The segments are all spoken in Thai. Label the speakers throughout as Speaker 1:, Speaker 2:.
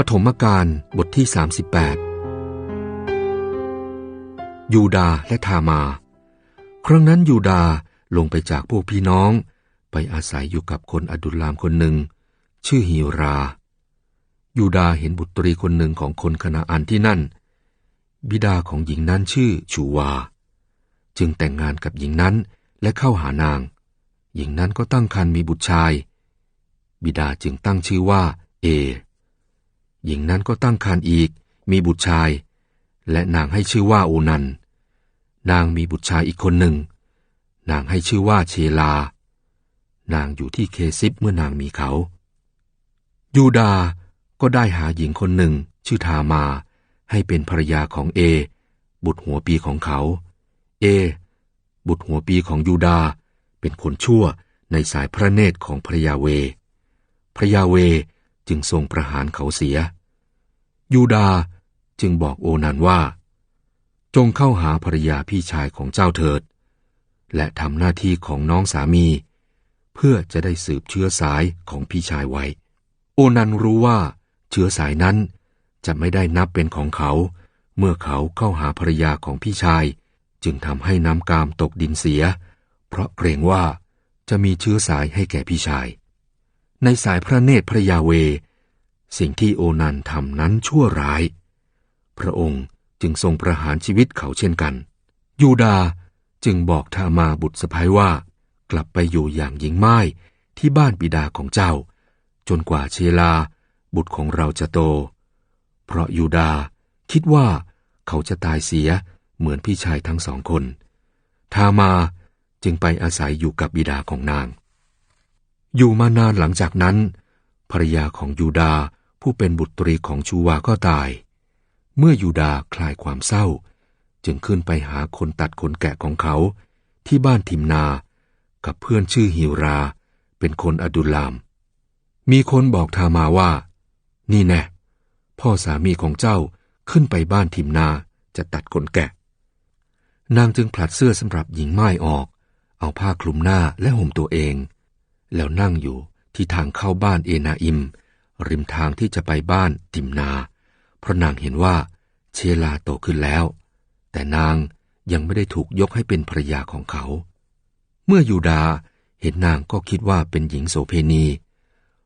Speaker 1: ปฐมกาลบทที่ 38 ยูดาและทามา ครั้งนั้นยูดาลงไปจากพวกพี่น้อง ไปอาศัยอยู่กับคนอดุลามคนหนึ่ง ชื่อฮิรา ยูดาเห็นบุตรีคนหนึ่งของคนคณาอันที่นั่น บิดาของหญิงนั้นชื่อชูวา จึงแต่งงานกับหญิงนั้นและเข้าหานาง หญิงนั้นก็ตั้งครรภ์มีบุตรชาย บิดาจึงตั้งชื่อว่า เอ หญิงนั้นก็ตั้งครรภ์อีก มีบุตรชาย และนางให้ชื่อว่าโอนัน นางมีบุตรชายอีกคนหนึ่ง นางให้ชื่อว่าเชลา นางอยู่ที่เคซิปเมื่อนางมีเขา ยูดาก็ได้หาหญิงคนหนึ่ง ชื่อทามาให้เป็นภรรยาของเอ บุตรหัวปีของเขา เอ บุตรหัวปีของยูดาเป็นคนชั่วในสายพระเนตรของพระยาเว พระยาเว จึงทรงประหารเขาเสีย ยูดาจึงบอกโอนันว่า จงเข้าหาภรรยาพี่ชายของเจ้าเถิด และทำหน้าที่ของน้องสามี เพื่อจะได้สืบเชื้อสายของพี่ชายไว้ โอนันรู้ว่าเชื้อสายนั้นจะไม่ได้นับเป็นของเขา เมื่อเขาเข้าหาภรรยาของพี่ชาย จึงทำให้น้ำกามตกดินเสีย เพราะเกรงว่าจะมีเชื้อสายให้แก่พี่ชาย ในสายพระเนตรพระยาเว สิ่งที่โอนันทำนั้นชั่วร้าย พระองค์จึงทรงประหารชีวิตเขาเช่นกัน ยูดาจึงบอกทามาบุตรสะพ้ายว่า กลับไปอยู่อย่างหญิงไม้ที่บ้านบิดาของเจ้า จนกว่าเชลา บุตรของเราจะโต เพราะยูดาคิดว่าเขาจะตายเสียเหมือนพี่ชายทั้งสองคน ทามาจึงไปอาศัยอยู่กับบิดาของนาง อยู่มานานหลังจากนั้นภรรยาของยูดาผู้เป็นบุตรีของชูวาก็ตาย เมื่อยูดาคลายความเศร้า จึงขึ้นไปหาคนตัดขนแกะของเขา ที่บ้านทิมนา กับเพื่อนชื่อฮิวรา เป็นคนอดุลาม มีคนบอกทามาว่า นี่แน่พ่อสามีของเจ้าขึ้นไปบ้านทิมนาจะตัดขนแกะ นางจึงผลัดเสื้อสำหรับหญิงไม้ออก เอาผ้าคลุมหน้าและห่มตัวเอง แล้วนั่งอยู่ที่ทางเข้าบ้านเอนาอิม ริมทางที่จะไปบ้านติมนา เพราะนางเห็นว่าเชลาโตขึ้นแล้ว แต่นางยังไม่ได้ถูกยกให้เป็นภรยาของเขา เมื่อยูดาเห็นนางก็คิดว่าเป็นหญิงโสเพณี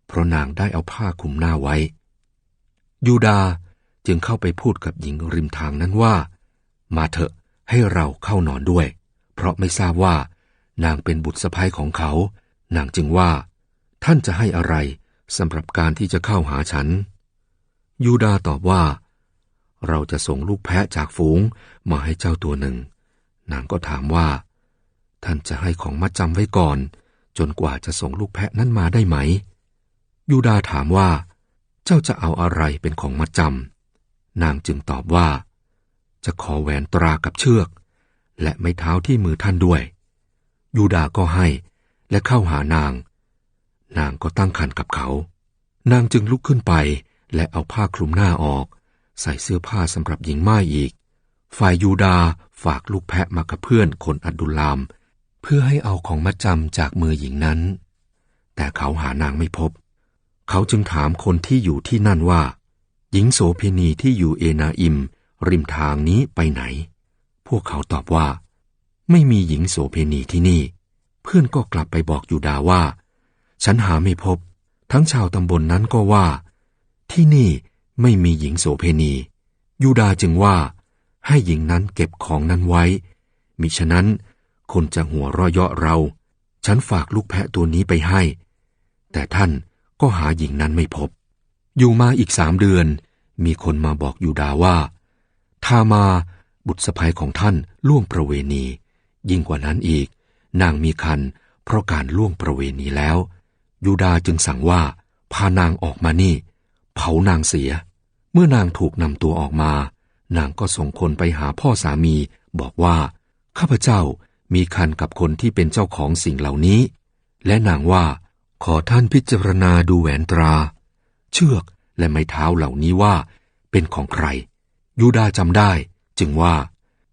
Speaker 1: เพราะนางได้เอาผ้าคลุมหน้าไว้ ยูดาจึงเข้าไปพูดกับหญิงริมทางนั้นว่า มาเถอะให้เราเข้านอนด้วย เพราะไม่ทราบว่านางเป็นบุตรสะพ้ยของเขา นางจึงว่า ท่านจะให้อะไรสำหรับการที่จะเข้าหาฉัน ยูดาตอบว่า เราจะส่งลูกแพะจากฝูงมาให้เจ้าตัวหนึ่ง นางก็ถามว่า ท่านจะให้ของมัดจำไว้ก่อน จนกว่าจะส่งลูกแพะนั้นมาได้ไหม ยูดาถามว่า เจ้าจะเอาอะไรเป็นของมัดจำนางจึงตอบว่า จะขอแหวนตรากับเชือก และไม้เท้าที่มือท่านด้วย ยูดาก็ให้ และเข้าหานาง นางก็ตั้งคันกับเขา นางจึงลุกขึ้นไปและเอาผ้าคลุมหน้าออก ใส่เสื้อผ้าสำหรับหญิงไม้อีก ฝ่ายยูดาฝากลูกแพะมากับเพื่อนคนอัดดุลาม เพื่อให้เอาของมัดจำจากมือหญิงนั้น แต่เขาหานางไม่พบ เขาจึงถามคนที่อยู่ที่นั่นว่า หญิงโสเพณีที่อยู่เอนาอิม ริมทางนี้ไปไหน พวกเขาตอบว่า ไม่มีหญิงโสเพณีที่นี่ พื่อนก็กลับไปบอกยูดาว่า ฉันหาไม่พบ ทั้งชาวตำบลนนั้นก็ว่า ที่นี่ไม่มีหญิงโสเพณี ยูดาจึงว่า ให้หญิงนั้นเก็บของนั้นไว้ มิฉะนั้น คนจะหัวเร้อเยาะเรา ฉันฝากลูกแพะตัวนี้ไปให้ แต่ท่านก็หาหญิงนั้นไม่พบ อยู่มาอีกสามเดือน มีคนมาบอกยูดาว่า ทามาบุตรสะใภ้ของท่านล่วงประเวณี ยิ่งกว่านั้นอีก นางมีคันเพราะการล่วงประเวณีแล้ว ยูดาจึงสั่งว่า พานางออกมานี่ เผานางเสีย เมื่อนางถูกนำตัวออกมา นางก็ส่งคนไปหาพ่อสามี บอกว่า ข้าพเจ้ามีคันกับคนที่เป็นเจ้าของสิ่งเหล่านี้ และนางว่าขอท่านพิจารณาดูแหวนตรา เชือกและไม้เท้าเหล่านี้ว่า เป็นของใคร ยูดาจำได้ จึงว่า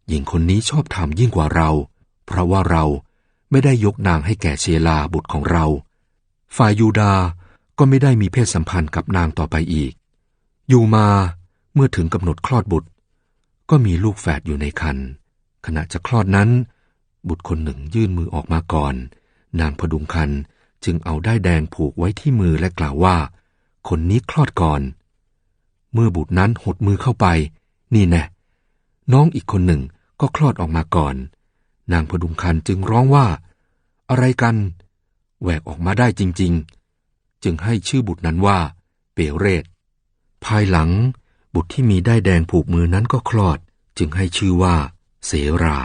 Speaker 1: หญิงคนนี้ชอบทำยิ่งกว่าเรา เพราะว่าเรา ไม่ได้ยกนางให้แก่เชลาบุตรของเรา ฝ่ายยูดาก็ไม่ได้มีเพศสัมพันธ์กับนางต่อไปอีก อยู่มาเมื่อถึงกำหนดคลอดบุตร ก็มีลูกแฝดอยู่ในครรภ์ขณะจะคลอดนั้น บุตรคนหนึ่งยื่นมือออกมาก่อน นางพดุงคันจึงเอาได้แดงผูกไว้ที่มือและกล่าวว่า คนนี้คลอดก่อน เมื่อบุตรนั้นหดมือเข้าไป นี่แน่น้องอีกคนหนึ่งก็คลอดออกมาก่อน นางพดุงคันจึงร้องว่า อะไรกัน แหวกออกมาได้จริง ๆ จึงให้ชื่อบุตรนั้นว่า เปเรศ ภายหลังบุตรที่มีได้แดงผูกมือนั้นก็คลอด จึงให้ชื่อว่า เสรา